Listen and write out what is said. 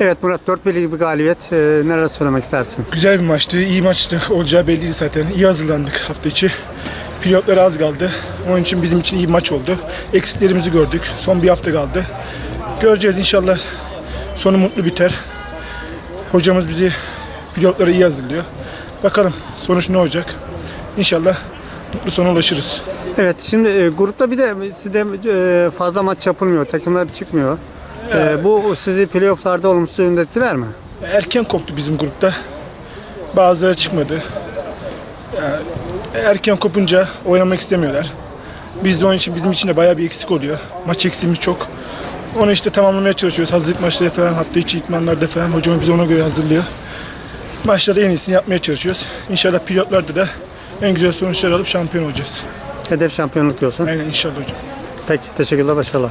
Evet Murat 4 birlik bir galibiyet. Ee, neler söylemek istersin? Güzel bir maçtı, iyi maçtı. Olacağı belliydi zaten. İyi hazırlandık hafta içi. Pilotlar az kaldı. Onun için bizim için iyi bir maç oldu. Eksiklerimizi gördük. Son bir hafta kaldı. Göreceğiz inşallah sonu mutlu biter. Hocamız bizi pilotlara iyi hazırlıyor. Bakalım sonuç ne olacak. İnşallah mutlu sona ulaşırız. Evet şimdi e, grupta bir de sizde e, fazla maç yapılmıyor. Takımlar çıkmıyor. E, bu sizi playofflarda olumsuz yönde etkiler mi? Erken koptu bizim grupta. Bazıları çıkmadı. Yani erken kopunca oynamak istemiyorlar. Biz de onun için bizim için de bayağı bir eksik oluyor. Maç eksiğimiz çok. Onu işte tamamlamaya çalışıyoruz. Hazırlık maçları falan, hafta içi itmanlarda falan hocamız bizi ona göre hazırlıyor. Maçlarda en iyisini yapmaya çalışıyoruz. İnşallah pilotlarda da en güzel sonuçlar alıp şampiyon olacağız. Hedef şampiyonluk diyorsun. Aynen inşallah hocam. Peki teşekkürler başarılar.